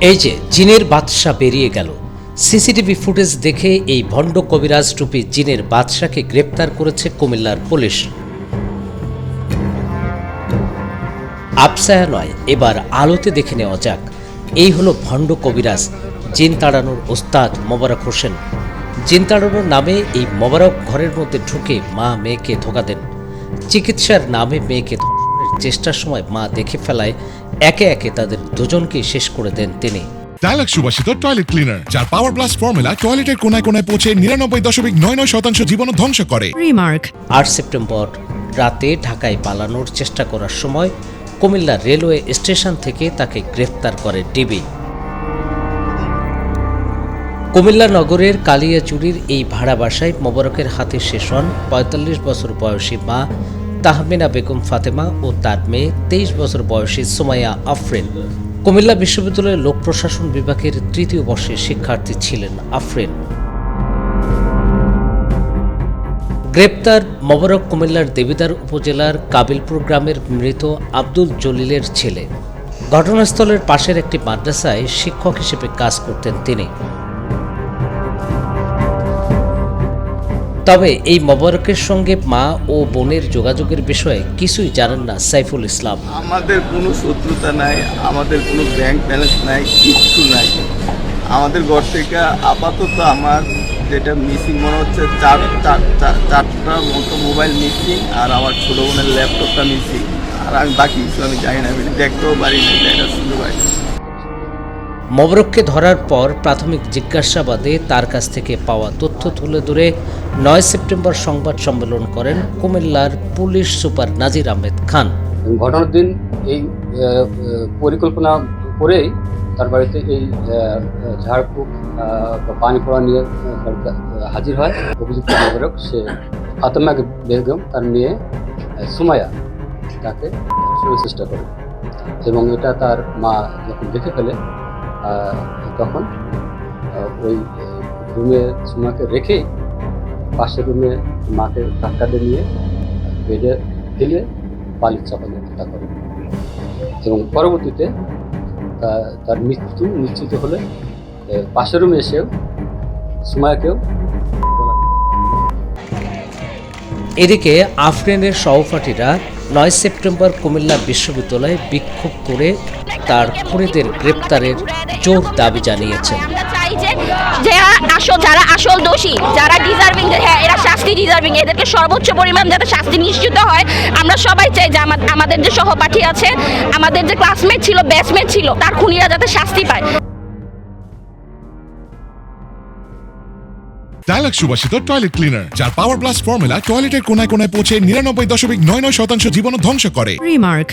এই যে জিনের বাদশা বেরিয়ে গেল। সিসিটিভি ফুটেজ দেখে এই ভণ্ড কবিরাজ টুপি জিনের বাদশাকে গ্রেপ্তার করেছে কুমিল্লার পুলিশ। আফসায়া নয়, এবার আলোতে দেখে নেওয়া যাক। এই হলো ভণ্ড কবিরাজ, জিন তাড়ানোর ওস্তাদ মোবারক হোসেন। জিন তাড়ানোর নামে এই মোবারক ঘরের মধ্যে ঢুকে মা মেয়েকে ধোকা দেন। চিকিৎসার নামে মেয়েকে চেষ্টার সময় মা দেখে ফেলায় একে একে তাদের দুজনকেই শেষ করে দেন তিনি। ডায়লগ সুবাসিত টয়লেট ক্লিনার যার পাওয়ার প্লাস ফর্মুলা টয়লেটের কোনায় কোনায় পৌঁছে নিরানব্বই দশমিক নয় নয় শতাংশ জীবন ধ্বংস করে। Remark. আট সেপ্টেম্বর রাতে ঢাকায় পালানোর চেষ্টা করার সময় কুমিল্লা রেলওয়ে স্টেশন থেকে তাকে গ্রেফতার করে ডিবি। কুমিল্লা নগরের কালিয়াচুরির এই ভাড়া বাসায় মোবারকের হাতে শেষ হন পঁয়তাল্লিশ বছর বয়সী মা তাহমিনা বেগম ফাতেমা ও তার মেয়ে তেইশ বছর বয়সী সুমাইয়া আফরিন। কুমিল্লা বিশ্ববিদ্যালয়ের লোক প্রশাসন বিভাগের তৃতীয় বর্ষের শিক্ষার্থী ছিলেন আফরিন। গ্রেপ্তার মোবারক কুমিল্লার দেবিদার উপজেলার কাবিলপুর গ্রামের মৃত আব্দুল জলিলের ছেলে। ঘটনাস্থলের পাশের একটি মাদ্রাসায় শিক্ষক হিসেবে কাজ করতেন তিনি। তবে এই মোবারকের সঙ্গে মা ও বোনের যোগাযোগের বিষয়ে কিছুই জানেন না সাইফুল ইসলাম। আমাদের কোনো শত্রুতা নাই, আমাদের কোনো ব্যাংক ব্যালেন্স নাই, কিচ্ছু নাই। আমাদের ঘর থেকে আপাতত আমার যেটা মিসিং মনে হচ্ছে চার চার চার- চারটা মতো মোবাইল মিসিং আর আমার ছোটো বোনের ল্যাপটপটা মিসিং আর আমি বাকি কিছু আমি জানি না, আমি দেখতেও পারি না শুনতে পারি না। মোবারককে ধরার পর প্রাথমিক জিজ্ঞাসাবাদে তার কাছ থেকে পাওয়া তথ্য তুলে ধরে নয় সেপ্টেম্বর সংবাদ সম্মেলন করেন কুমিল্লার পুলিশ সুপার নাজির আহমেদ খান। ঘটনার দিন এই পরিকল্পনা করেই তার বাড়িতে এই ঝাড়ফুঁক পানি পড়া নিয়ে হাজির হয়। অভিযুক্ত নাগরিক সে ফাতেমা বেগম, তার মেয়ে সুমায়া তাকে চেষ্টা করে। এবং এটা তার মা যখন দেখে ফেলে তখন ওই রুমে সুমাকে রেখেই পাশের রুমে মাকে ধাক্কা নিয়ে বেডে দিলে বালির চাপা দিয়ে হত্যা করে। এবং পরবর্তীতে তার মৃত্যু নিশ্চিত হলে পাশের রুমে এসেও সুমায়াকেও এদিকে আফরিনের সহপাঠীরা নয় সেপ্টেম্বর কুমিল্লা বিশ্ববিদ্যালয়ে বিক্ষোভ করে তার খুনিদের গ্রেপ্তারের জোর দাবি জানিয়েছেন। যারা আসল যারা আসল দোষী, যারা ডিজার্ভিং হ্যাঁ এরা শাস্তি ডিজার্ভিং এদেরকে সর্বোচ্চ পরিমাণ যাতে শাস্তি নিশ্চিত হয়, আমরা সবাই চাই যে আমাদের যে সহপাঠী আছে, আমাদের যে ক্লাসমেট ছিল ব্যাচমেট ছিল, তার খুনিরা যাতে শাস্তি পায়। ডায়লগ সুবাসিত টয়লেট ক্লিনার, যার পাওয়ার প্লাস ফর্মুলা টয়লেটের কোনায় কোনায় পৌঁছে নিরানব্বই দশমিক নয় নয় শতাংশ জীবন ধ্বংস করে Remark.